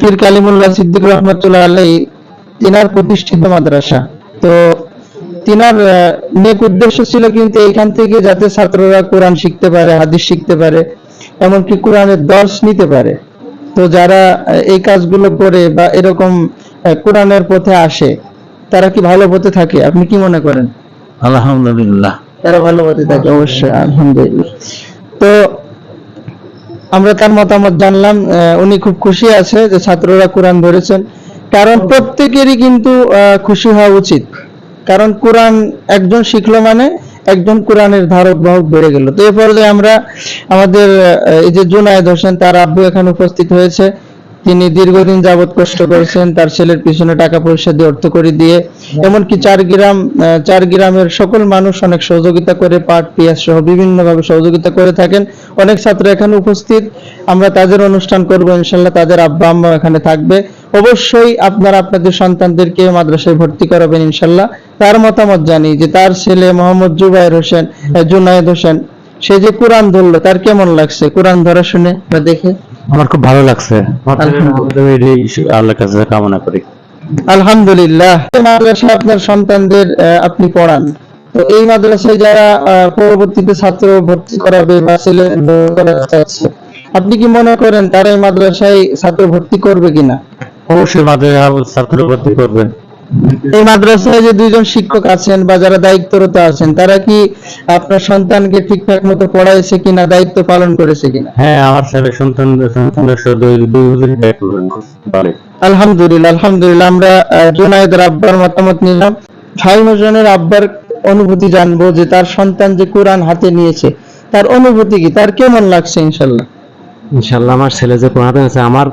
পীর কালিমুল্লাহ সিদ্দিক রহমতুল্লাহ আলাই তিনার প্রতিষ্ঠিত মাদ্রাসা। তো তিনার নেক উদ্দেশ্য ছিল কিন্তু এখান থেকে যাতে ছাত্ররা কোরআন শিখতে পারে হাদিস শিখতে পারে এমনকি কোরআনের দর্শ নিতে পারে। তো যারা এই কাজগুলো করে বা এরকম কোরআনের পথে আসে তারা কি ভালো পথে থাকে? আপনি কি মনে করেন? আলহামদুলিল্লাহ। তারা ভালো পথে থাকে। অবশ্যই আলহামদুলিল্লাহ। তো আমরা তার মতামত জানলাম উনি খুব খুশি আছে যে ছাত্ররা কোরআন ধরেছেন। কারণ প্রত্যেকেরই কিন্তু আহ, খুশি হওয়া উচিত। কারণ কোরআন একজন শিখলো মানে একজন কোরআনের ধারক বাহক বেড়ে গেল। তো এ পর্যায়ে আমরা আমাদের এই যে জুনায়দ হোসেন তার আব্বু এখানে উপস্থিত হয়েছে। তিনি দীর্ঘদিন যাবৎ কষ্ট করেছেন, তার ছেলের পিছনে টাকা পয়সা দিয়ে অর্থ করে দিয়ে, এমনকি চার গ্রাম চার গ্রামের সকল মানুষ অনেক সহযোগিতা করে, পাট, পেঁয়াজ সহ বিভিন্নভাবে সহযোগিতা করে থাকেন। অনেক ছাত্র এখানে উপস্থিত। আমরা তাদের অনুষ্ঠান করব, ইনশাল্লাহ তাদের আব্বা আম্মা এখানে থাকবে। অবশ্যই আপনারা আপনাদের সন্তানদেরকে মাদ্রাসায় ভর্তি করাবেন, ইনশাল্লাহ। তার মতামত জানি যে তার ছেলে মোহাম্মদ জুবাইর হোসেন জুনায়েদ হোসেন, সে যে কোরআন ধরলো, তার কেমন লাগছে? কোরআন ধরা শুনে বা দেখে? আমার খুব ভালো লাগছে। আল্লাহর কাছে কামনা করি। আলহামদুলিল্লাহ। এই মাদ্রাসায় আপনার সন্তানদের আপনি পড়ান। তো এই মাদ্রাসায় যারা পরবর্তীতে ছাত্র ভর্তি করাবে বা ছেলে চাচ্ছে, আপনি কি মনে করেন তারা এই মাদ্রাসায় ছাত্র ভর্তি করবে কিনা? অবশ্যই মাদ্রাসা ছাত্র ভর্তি করবে। এই মাদ্রাসায় যে দুইজন শিক্ষক আছেন বা যারা দায়িত্বরত আছেন তারা কি আপনার সন্তানকে ঠিকঠাক মতো পড়াইছে কিনা দায়িত্ব পালন করেছে কিনা? হ্যাঁ আমার ছেলে সন্তান সাথে পারে আলহামদুলিল্লাহ আলহামদুলিল্লাহ আমরা জুনায়েদের আব্বার মতামত নিলাম। জনের আব্বার অনুভূতি জানব যে তার সন্তান যে কোরআন হাতে নিয়েছে তার অনুভূতি কি? তার কেমন লাগছে ইনশাল্লাহ? ইনশাল্লাহ আমার ছেলে যে কোরআন আছে আমার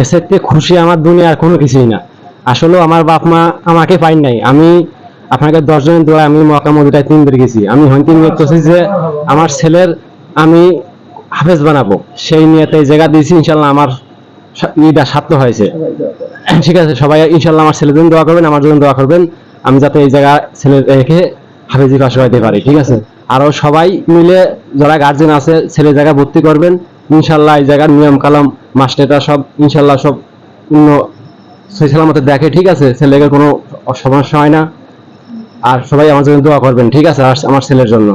এর চাইতে খুশি আমার দুনিয়ার কোনো কিছুই না। আসলে আমার বাপ মা আমাকে পাই নাই। আমি আপনাকে দশজনের দোয়া আমি মক্কা মদিনায় তিনবার গেছি। আমি হয়তো নিয়ে করছি যে আমার ছেলের আমি হাফেজ বানাবো। সেই নিয়েতে জায়গা দিয়েছি ইনশাল্লাহ আমার ইটা সার্থক হয়েছে। ঠিক আছে, সবাই ইনশাল্লাহ আমার ছেলের জন্য দোয়া করবেন, আমার জন্য দোয়া করবেন। আমি যাতে এই জায়গা ছেলে রেখে হাফেজি পাশ হইতে পারি, ঠিক আছে? আরও সবাই মিলে যারা গার্জেন আছে ছেলে জায়গা ভর্তি করবেন। ইনশাল্লাহ এই জায়গার নিয়ম কালাম মাস্টারটা সব ইনশাল্লাহ সব অন্য সেই সালামতে দেখে ঠিক আছে? ছেলেকে কোনো সমস্যা হয় না। আর সবাই আমার জন্য দোয়া করবেন ঠিক আছে? আমার ছেলের জন্য।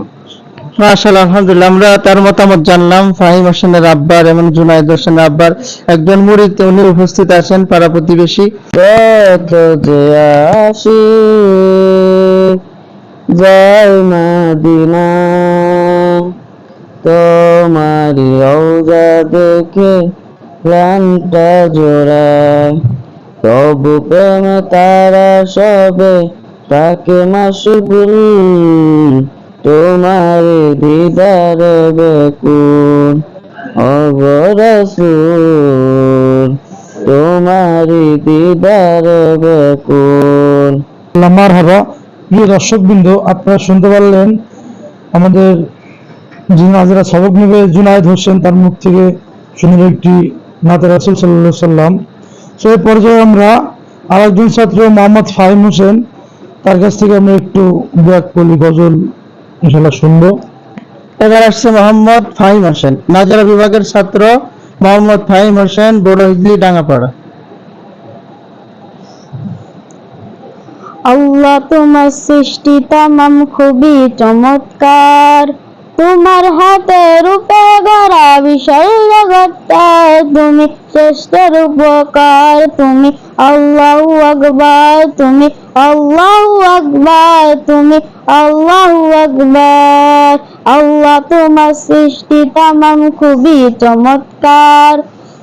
মাশাআল্লাহ আলহামদুলিল্লাহ। আমরা তার মতামত জানলাম। ফাহিম হোসেনের আব্বার এবং জুনায়েদ হোসেনের আব্বার। একজন মুরিদ উনি উপস্থিত আছেন পাড়া প্রতিবেশী। কত যে আসি জয় মাদিনা তোমারি রওজা দেখে প্রাণটা জোড়ায়। তবু প্রেম তারা সবে তাকে মাসুগুল তোমার দিদার বেকুন। অবরসুল তোমার দিদার বেকুন। আমার হাবা প্রিয় দর্শকবৃন্দ, আপনারা শুনতে পারলেন আমাদের যিনি হাজিরা সবক নেবে জুনায়েদ হোসেন, তার মুখ থেকে শুনল একটি নাতে রাসুল সাল্লাহ সাল্লাম সো এই পর্যায়ে আমরা আরেকজন ছাত্র মোহাম্মদ ফাহিম হোসেন তার কাছ থেকে আমরা একটু ব্যাক কলি গজল ইনশাল্লাহ শুনব। এবার আসছে মোহাম্মদ ফাহিম হোসেন নাজারা বিভাগের ছাত্র মোহাম্মদ ফাহিম হোসেন বড় হিজলি ডাঙ্গাপাড়া আল্লাহ তোমার সৃষ্টি তামাম খুবই চমৎকার। তোমার হাতে রূপে গড়া বিশাল জগৎটা, তুমি শ্রেষ্ঠের উপকার, তুমি আল্লাহ আকবার, তুমি আল্লাহ আকবার, তুমি আল্লাহ আকবার। আল্লাহ তোমার সৃষ্টি তামাম খুবই চমৎকার।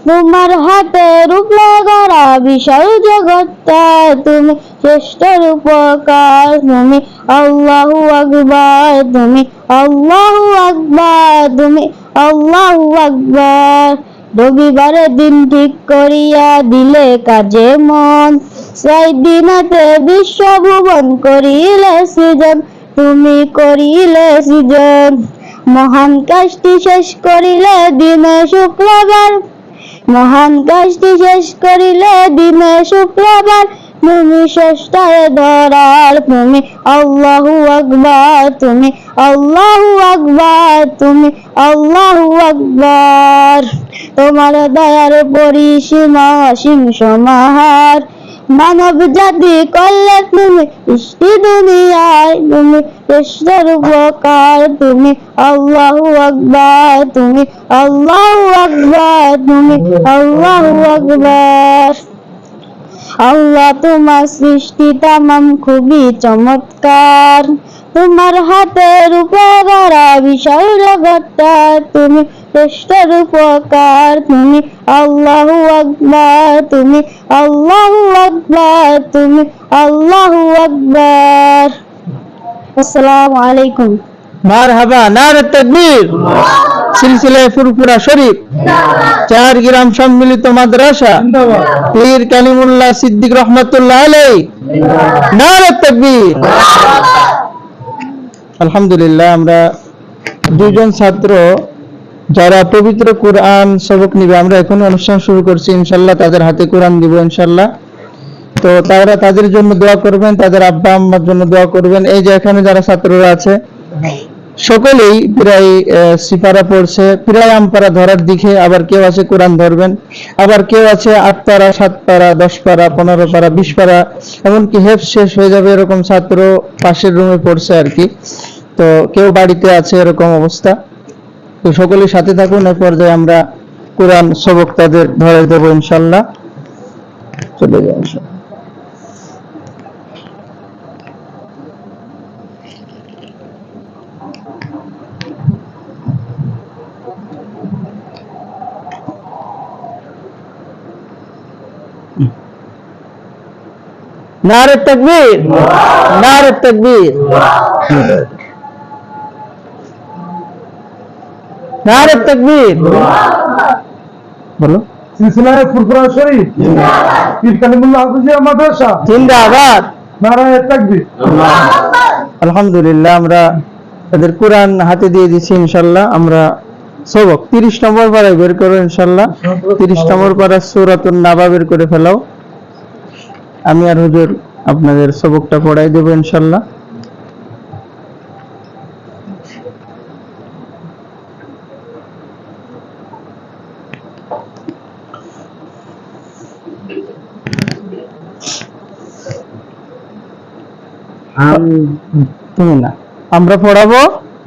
তোমার হাতে রূপে গড়া বিশাল জগৎটা, তুমি শ্রেষ্ঠের উপকার তুমি আল্লাহু আকবার, তুমি আল্লাহু আকবার, তুমি আল্লাহু আকবার। রবিবারে দিন ঠিক করিয়া দিলে কাজে মন সেই দিনতে বিশ্বভুবন করিলে সৃজন, তুমি করিলে সৃজন। মহান কাজটি শেষ করিলে দিনে শুক্রবার মহান কাজটি শেষ করিলে দিনে শুক্রবার। তুমি ষষ্ঠায় ধরার, তুমি আল্লাহু আকবার, তুমি আল্লাহু আকবার, তুমি আল্লাহু আকবার। তোমার দয়ার পরিসীমা অসীম সমাহার। মানব জাতি করলে তুমি সৃষ্টি দুনিয়ায়, তুমি শ্রেষ্ঠর উপকার, তুমি আল্লাহু আকবার, তুমি আল্লাহু আকবার, তুমি আল্লাহু আকবার। আল্লাহ তোমার সৃষ্টি তামাম খুবই চমৎকার। তোমার হাতের উপর বিশাল জগৎটা তুমি শ্রেষ্ঠর উপকার তুমি। আল্লাহু আকবার, তুমি। আল্লাহু আকবার, তুমি। আল্লাহু আকবার। আসসালামু আলাইকুম। মারহাবা, নারে তাকবীর। সিলসিলায় ফুরফুরা শরীফ। চার গ্রাম সম্মিলিত মাদ্রাসা। পীর কালিমুল্লাহ সিদ্দিক রহমতুল্লাহ আলাই নারে তাকবীর। আলহামদুলিল্লাহ, আমরা দুজন ছাত্র যারা পবিত্র কোরআন সবক নিবে, আমরা এখন অনুষ্ঠান শুরু করছি, ইনশাল্লাহ তাদের হাতে কোরআন দিব, ইনশাল্লাহ। তো তারা তাদের জন্য দোয়া করবেন, তাদের আব্বা আম্মার জন্য দোয়া করবেন। এই যে এখানে যারা ছাত্ররা আছে, সকলেই প্রায় সিপারা পড়ছে, প্রায় আমপারা ধরার দিকে আবার কেউ আছে কোরআন ধরবেন, আবার কেউ আছে আট পারা সাত পারা দশ পারা পনেরো পারা বিশ পারা এমনকি হেফ শেষ হয়ে যাবে এরকম ছাত্র পাশের রুমে পড়ছে আর কি। তো কেউ বাড়িতে আছে এরকম অবস্থা। তো সকলের সাথে থাকুন। এই পর্যায়ে আমরা কোরআন সবক তাদের ধরে দেবো ইনশাল্লাহ। চলে যাই ইনশাল্লাহ। নারে তকবীর! নারে তকবীর! নারে তকবীর। বলো। সিলসিলায় ফুরফুরা শরীফ। পীর কালিমুল্লাহ হাফিজিয়া মাদ্রাসা। জিন্দাবাদ। নারায়ণ তাকবীর। আলহামদুলিল্লাহ আমরা তাদের কোরআন হাতে দিয়ে দিচ্ছি ইনশাল্লাহ আমরা সবক তিরিশ নম্বর পাড়ায় বের করো ইনশাল্লাহ তিরিশ নম্বর পাড়া সৌরাতুন নাবা বের করে ফেলাও। আমি আর হুজুর আপনাদের সবকটা পড়াই দেবো ইনশাল্লাহ তুমি না আমরা পড়াবো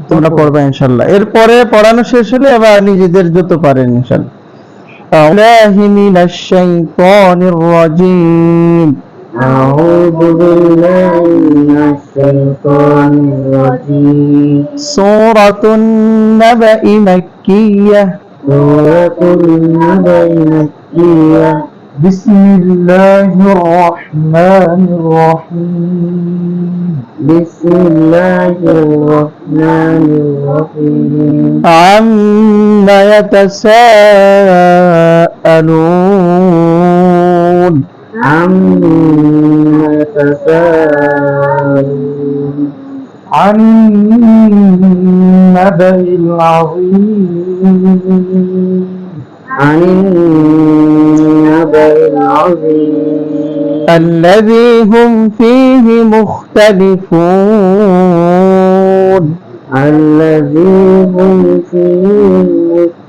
তোমরা পড়বে ইনশাল্লাহ এরপরে পড়ানো শেষ হলে আবার নিজেদের যত পারেন ইনশাল্লাহ أعوذ من الشيطان الرجيم أعوذ بالله من الشيطان الرجيم سورة النبأ مكية سورة النبأ مكية بسم الله الرحمن الرحيم. بسم الله الرحمن الرحيم. عما يتساءلون. عما يتساءلون. عن النبأ العظيم. عن النبأ العظيم. الذي هم فيه مختلفون. الذي هم فيه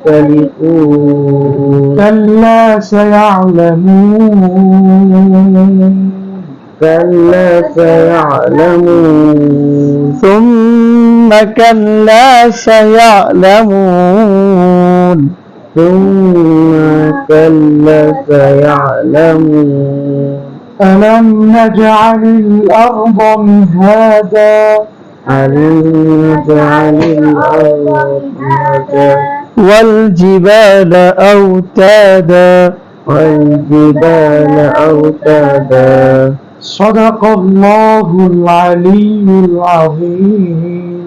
مختلفون. كلا سيعلمون. كلا سيعلمون. ثم كلا سيعلمون. ثم كلا سيعلمون ألم نجعل الأرض مهادا؟ ألم نجعل الأرض مهدا والجبال أوتادا؟ والجبال أوتادا. صدق الله العلي العظيم.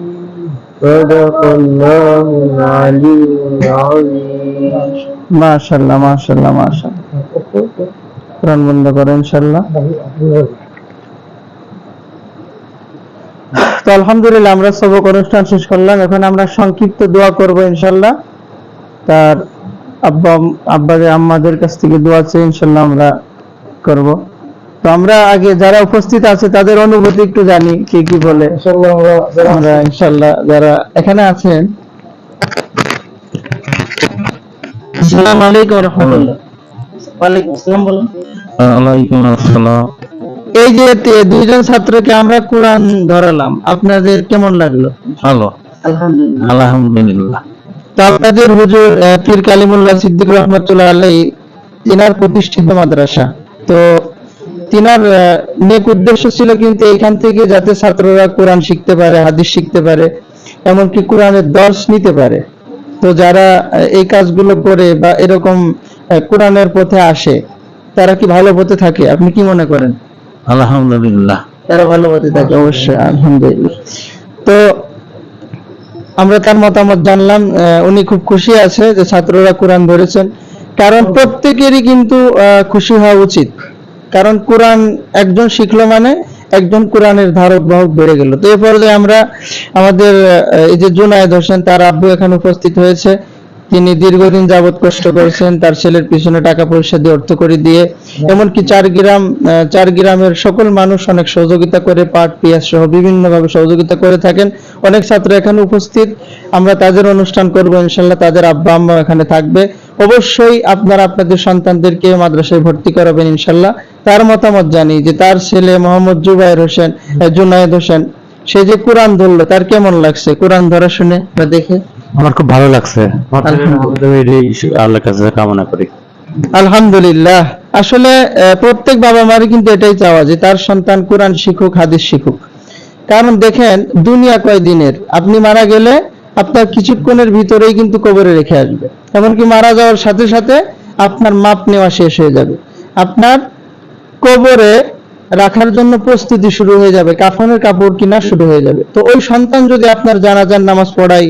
صدق الله العلي العظيم. মাশাল্লাহ মাশাল্লাহ মাশাল্লাহ কোরআন বন্ধ করো ইনশাল্লাহ তো আলহামদুলিল্লাহ আমরা সবক অনুষ্ঠান শেষ করলাম। এখন আমরা সংক্ষিপ্ত দোয়া করব ইনশাল্লাহ তার আব্বা আব্বাদের আম্মাদের কাছ থেকে দোয়া চেয়ে ইনশাল্লাহ আমরা করব। তো আমরা আগে যারা উপস্থিত আছে তাদের অনুভূতি একটু জানি কে কি বলে। আমরা ইনশাল্লাহ যারা এখানে আছেন আসসালামু আলাইকুম রহমতুল্লাহ। ওয়ালাইকুম আসসালাম বলুন। ওয়ালাইকুম আসসালাম। এই যে দুইজন ছাত্রকে আমরা কোরআন ধরালাম আপনাদের কেমন লাগল? ভালো। আলহামদুলিল্লাহ। আলহামদুলিল্লাহ। তো আপনাদের হুজুর পীর কালিমুল্লাহ সিদ্দিক রহমতুল্লাহ আলাই তিনার প্রতিষ্ঠিত মাদ্রাসা। তো তিনার আহ, নেক উদ্দেশ্য ছিল কিন্তু এখান থেকে যাতে ছাত্ররা কোরআন শিখতে পারে হাদিস শিখতে পারে এমনকি কোরআনের দর্শ নিতে পারে। তো যারা এই কাজগুলো করে বা এরকম কোরআনের পথে আসে তারা কি ভালো পথে থাকে? আপনি কি মনে করেন? আলহামদুলিল্লাহ। তারা ভালো পথে থাকে অবশ্যই আলহামদুলিল্লাহ। তো আমরা তার মতামত জানলাম উনি খুব খুশি আছে যে ছাত্ররা কোরআন ধরেছেন। কারণ প্রত্যেকেরই কিন্তু আহ, খুশি হওয়া উচিত। কারণ কোরআন একজন শিখলো মানে একজন কোরআনের ধারক বাহক বেড়ে গেল। তো এই পর্যায়ে আমরা আমাদের এই যে জুনায়েদ হোসেন, তার আব্বু এখানে উপস্থিত হয়েছে। তিনি দীর্ঘদিন যাবৎ কষ্ট করেছেন, তার ছেলের পিছনে টাকা পয়সা দিয়ে অর্থ করে দিয়ে। এমনকি চার গ্রাম চার গ্রামের সকল মানুষ অনেক সহযোগিতা করে, পাট, পেঁয়াজ সহ বিভিন্নভাবে সহযোগিতা করে থাকেন। অনেক ছাত্র এখানে উপস্থিত। আমরা তাদের অনুষ্ঠান করব, ইনশাল্লাহ তাদের আব্বা আম্মা এখানে থাকবে। অবশ্যই আপনারা আপনাদের সন্তানদেরকে মাদ্রাসায় ভর্তি করাবেন ইনশাল্লাহ। তার মতামত জানি যে তার ছেলে মোহাম্মদ জুবাইর হোসেন জুনায়েদ হোসেন সে যে কোরআন ধরলো তার কেমন লাগছে? কোরআন ধরা শুনে বা দেখে? আমার খুব ভালো লাগছে। আল্লাহর কাছে কামনা করি আলহামদুলিল্লাহ। আসলে প্রত্যেক বাবা মারই কিন্তু এটাই চাওয়া যে তার সন্তান কোরআন শিখুক হাদিস শিখুক। কারণ দেখেন দুনিয়া কয় দিনের আপনি মারা গেলে আপনার কিছুক্ষণের ভিতরেই কিন্তু কবরে রেখে আসবে। এমনকি মারা যাওয়ার সাথে সাথে আপনার মাপ নেওয়া শেষ হয়ে যাবে। আপনার কবরে রাখার জন্য প্রস্তুতি শুরু হয়ে যাবে, কাফনের কাপড় কিনা শুরু হয়ে যাবে। তো ওই সন্তান যদি আপনার জানাজার নামাজ পড়াই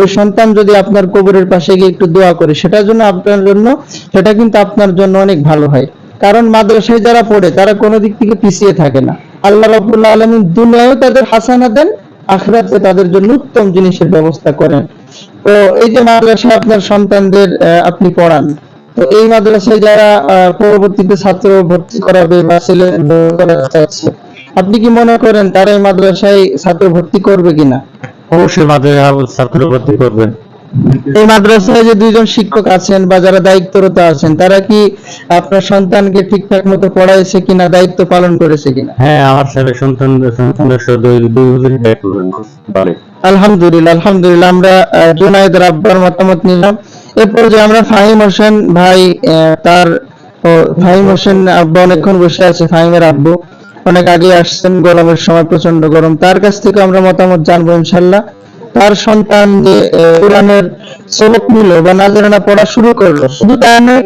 ওই সন্তান যদি আপনার কবরের পাশে গিয়ে একটু দোয়া করে, সেটার জন্য আপনার জন্য, সেটা কিন্তু আপনার জন্য অনেক ভালো হয়। কারণ মাদ্রাসায় যারা পড়ে, তারা কোনো দিক থেকে পিছিয়ে থাকে না। আল্লাহ রাবুল্লাহ আলমিন দুনিয়াও তাদের হাসানা দেন আখরাতে তাদের জন্য উত্তম জিনিসের ব্যবস্থা করেন। তো এই যে মাদ্রাসায় আপনার সন্তানদের আপনি পড়ান তো এই মাদ্রাসায় যারা পরবর্তীতে ছাত্র ভর্তি করাবে বা ছেলে চাচ্ছে আপনি কি মনে করেন তারা এই মাদ্রাসায় ছাত্র ভর্তি করবে কিনা? অবশ্যই মাদ্রাসা ছাত্র ভর্তি করবে। এই মাদ্রাসায় যে দুইজন শিক্ষক আছেন বা যারা দায়িত্বরত আছেন তারা কি আপনার সন্তানকে ঠিকঠাক মতো পড়াইছে কিনা দায়িত্ব পালন করেছে কিনা? হ্যাঁ আমার ছেলে সন্তান সন্তানের সাথে দুই দুই দায়িত্ব পারে আলহামদুলিল্লাহ আলহামদুলিল্লাহ আমরা আহ, জুনায়েদের আব্বার মতামত নিলাম। এরপর যে আমরা ফাহিম হোসেন ভাই তার ফাহিম হোসেন আব্বা অনেকক্ষণ বসে আছে ফাহিমের আব্বু। অনেক আগে আসছেন গরমের সময় প্রচণ্ড গরম। তার কাছ থেকে আমরা মতামত জানব ইনশাল্লাহ তার সন্তান যে কোরআনের সবক নিল বা নাজরানা পড়া শুরু করল শুধু তাই নয়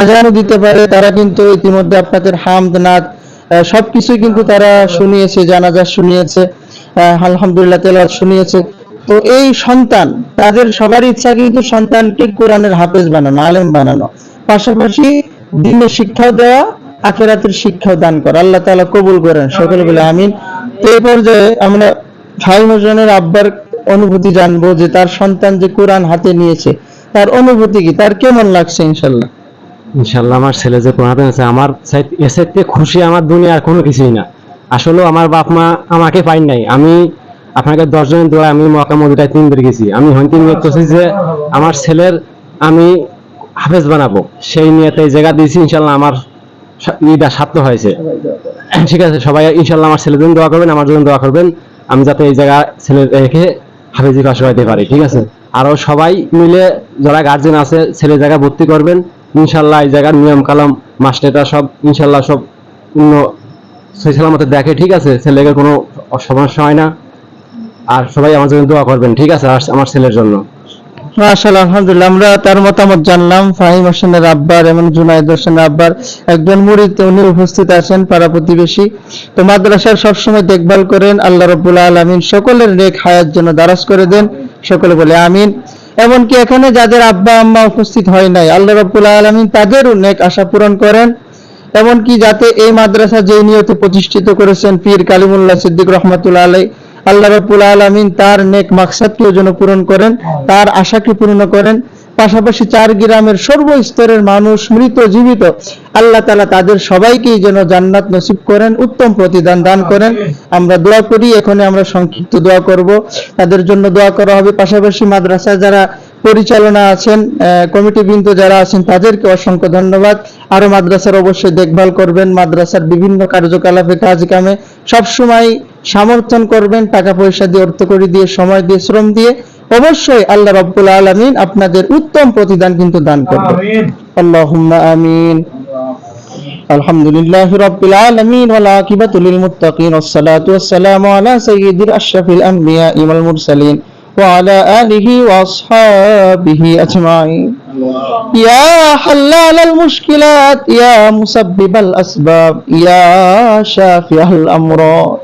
আজানও দিতে পারে তারা কিন্তু ইতিমধ্যে আপনাদের হামদ নাদ আহ, সবকিছুই কিন্তু তারা শুনিয়েছে জানাজা শুনিয়েছে। আলহামদুলিল্লাহ তেলাওয়াত শুনিয়েছে। তো এই সন্তান, তাদের সবার ইচ্ছা কিন্তু সন্তানকে কোরআনের হাফেজ বানানো, আলেম বানানো। পাশাপাশি দিনের শিক্ষাও দেওয়া, আখেরাতের শিক্ষাও দান করা। আল্লাহ তাআলা কবুল করেন, সকলে বলে আমিন। এই পর্যায়ে আমরা ভাই হোসেনের আব্বার অনুভূতি জানব যে তার সন্তান যে কোরআন হাতে নিয়েছে, তার অনুভূতি কি? তার কেমন লাগছে ইনশাল্লাহ? ইনশাল্লাহ, আমার ছেলে যে কোরআন আছে আমার চাইতে খুশি আমার দুনিয়ার কোনো কিছুই না। আসলে আমার বাপ মা আমাকে পাই নাই। আমি আপনাকে দশজনের দোয়া আমি মক্কা মদিনায় তিনবার গেছি। আমি হন্তি নিয়ে করছি যে আমার ছেলের আমি হাফেজ বানাবো। সেই নিয়েতে জায়গা দিয়েছি ইনশাল্লাহ আমার ইটা সার্থক হয়েছে। ঠিক আছে সবাই ইনশাল্লাহ আমার ছেলের জন্য দোয়া করবেন আমার জন্য দোয়া করবেন। আমি যাতে এই জায়গা ছেলে রেখে হাফেজি পাশ করাইতে পারি ঠিক আছে? আরও সবাই মিলে যারা গার্জেন আছে ছেলে জায়গা ভর্তি করবেন। ইনশাল্লাহ এই জায়গার নিয়ম কালাম মাস্টারটা সব ইনশাল্লাহ সব অন্য সেই সালামতে দেখে, ঠিক আছে, ছেলেকে কোনো সমস্যা হয় না। আর সবাই আমার জন্য দোয়া করবেন, ঠিক আছে আমার ছেলের জন্য। আলহামদুলিল্লাহ, আমরা তার মতামত জানলাম। ফাহিম হোসেনের আব্বার এবং জুনাইদ হোসেনের আব্বার একজন মুরিদ, উনি উপস্থিত আছেন পাড়া প্রতিবেশী। তো মাদ্রাসার সবসময় দেখভাল করেন, আল্লাহ রব্বুল আলমিন সকলের নেক হায়ার জন্য দারাজ করে দেন, সকলে বলে আমিন। এমনকি এখানে যাদের আব্বা আম্মা উপস্থিত হয় নাই, আল্লাহ রব্বুল আলমিন তাদেরও নেক আশা পূরণ করেন। এমনকি যাতে এই মাদ্রাসা যে নিয়তে প্রতিষ্ঠিত করেছেন পীর কালিমুল্লাহ সিদ্দিক রহমতুল্লাহ আলাই আল্লাহ রাব্বুল আলামিন তার নেক মাকসাদকেও যেন পূরণ করেন, তার আশাকে পূর্ণ করেন। পাশাপাশি চার গ্রামের সর্বস্তরের মানুষ মৃত, জীবিত, আল্লাহ তালা তাদের সবাইকেই যেন জান্নাত নসিব করেন, উত্তম প্রতিদান দান করেন। আমরা দোয়া করি এখানে আমরা সংক্ষিপ্ত দোয়া করব। তাদের জন্য দোয়া করা হবে। পাশাপাশি মাদ্রাসায় যারা পরিচালনা আছেন কমিটি কমিটিবৃন্দ যারা আছেন তাদেরকে অসংখ্য ধন্যবাদ। আরও মাদ্রাসার অবশ্যই দেখভাল করবেন মাদ্রাসার বিভিন্ন কার্যকলাপে কাজ কামে সবসময় সমর্থন করবেন টাকা পয়সা দিয়ে অর্থ করে দিয়ে সময় দিয়ে শ্রম দিয়ে। অবশ্যই আল্লাহ রব্বুল আলমিন আপনাদের উত্তম প্রতিদান কিন্তু দান করবে আল্লাহ আমিন। আলহামদুলিল্লাহ রব্বুল আলমিন ওয়া আকিবাতুল মুত্তাকিন ওয়াস সালাতু ওয়াস সালামু আলা সাইয়্যিদিল আশরাফিল وعلى آله وأصحابه أجمعين يا حلال المشكلات يا مسبب الأسباب يا شافع الأمراض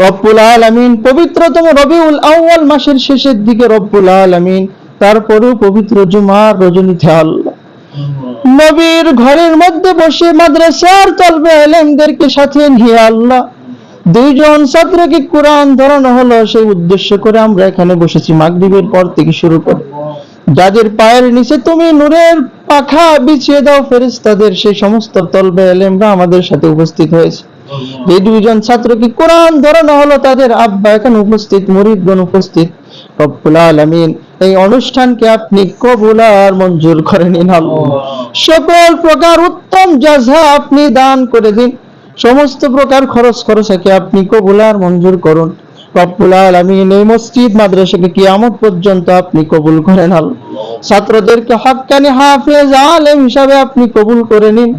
রব্বুল আলামিন পবিত্রতম রবিউল আউয়াল মাসের শেষের দিকে রব্বুল আলামিন তারপরেও পবিত্র জুমার রজনীতে আল্লাহ নবীর ঘরের মধ্যে বসে মাদ্রাসার তলবে এলেমদেরকে সাথে নিয়ে আল্লাহ দুইজন ছাত্রকে কোরআন ধরানো হলো, সেই উদ্দেশ্য করে আমরা এখানে বসেছি মাগরিবের পর থেকে শুরু করে। যাদের পায়ের নিচে তুমি নূরের পাখা বিছিয়ে দাও, ফেরেশতাদের সেই সমস্ত তলবে এলেমরা আমাদের সাথে উপস্থিত হয়েছে। যে দুইজন ছাত্রকে কোরআন ধরানো হলো? তাদের আব্বা এখানে উপস্থিত, মুরিদগণ উপস্থিত। রব্বুল আলামিন, এই অনুষ্ঠানকে আপনি কবুল আর মঞ্জুর করে নিন সকল প্রকার উত্তম জাযা আপনি দান করে দিন। সমস্ত প্রকার খরচ খরচাকে আপনি কবুল আর মঞ্জুর করুন। রব্বুল আলামিন এই মসজিদ, মাদ্রাসাকে কিয়ামত পর্যন্ত আপনি কবুল করেন আল্লাহ ছাত্রদেরকে হক্কানি হাফেজ, আলেম হিসাবে আপনি কবুল করে নিন।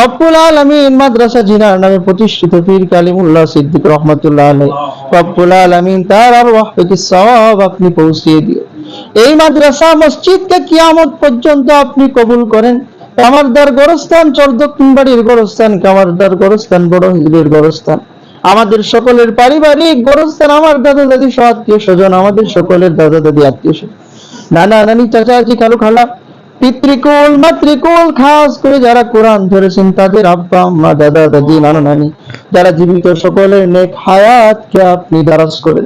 রব্বুল আলামিন মাদ্রাসা জিনার নামে প্রতিষ্ঠিত পীর কালিমুল্লাহ সিদ্দিক রহমাতুল্লাহ আলাইহি। রব্বুল আলামিন তার আর ওয়াহকে সওয়াব আপনি পৌঁছিয়ে দিও এই মাদ্রাসা, মসজিদকে কিয়ামত পর্যন্ত আপনি কবুল করেন। কামারদার গোরস্থান চরদক্ষিণ বাড়ির গোরস্থান, কামারদার গোরস্থান, বড় হিজড়ের গোরস্থান। আমাদের সকলের পারিবারিক গোরস্থান, আমার দাদা দাদি সহ আত্মীয় স্বজন, আমাদের সকলের দাদা দাদি আত্মীয় স্বজন। নানা নানি চাচা চাচি খালু খালা। পিতৃকুল, মাতৃকুল, খাস করে যারা কোরআন ধরেছেন, তাদের আব্বা, আম্মা, দাদা, দাদি, নানা নানি, যারা জীবিত সকলের নেক হায়াতকে আপনি দারাজ করে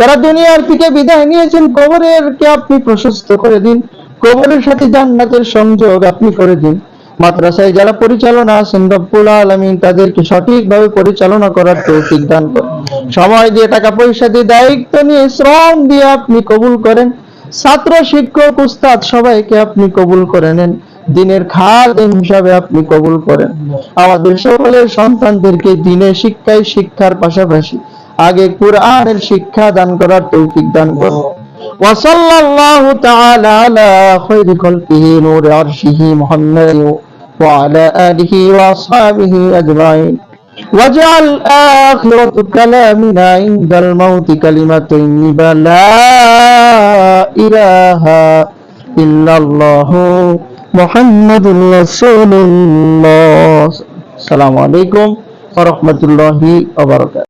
যারা দুনিয়ার থেকে বিদায় নিয়েছেন কবরের কে আপনি প্রশস্ত করে দিন। কবরের সাথে জান্নাতের সংযোগ আপনি করে দিন। মাদ্রাসায় যারা পরিচালনা আছেন, রব্বুল আলামিন তাদেরকে সঠিকভাবে পরিচালনা করার তৌফিক দান করুন। সময় দিয়ে টাকা পয়সা দিয়ে দায়িত্ব নিয়ে শ্রম দিয়ে আপনি কবুল করেন। ছাত্র, শিক্ষক, উস্তাদ সবাইকে আপনি কবুল করে নেন। দিনের খাদেম হিসাবে আপনি কবুল করেন। আমাদের সকলের সন্তানদেরকে দিনের শিক্ষায় শিক্ষার পাশাপাশি আগে কোরআনের শিক্ষা দান করার তৌফিক দান করুন। وصلى الله تعالى على خير خلقه نور عرشه محمد وعلى آله وأصحابه أجمعين. واجعل آخرة كلامنا عند الموت كلمة طيبة لا إله إلا الله محمد رسول الله. السلام عليكم ورحمة الله وبركاته.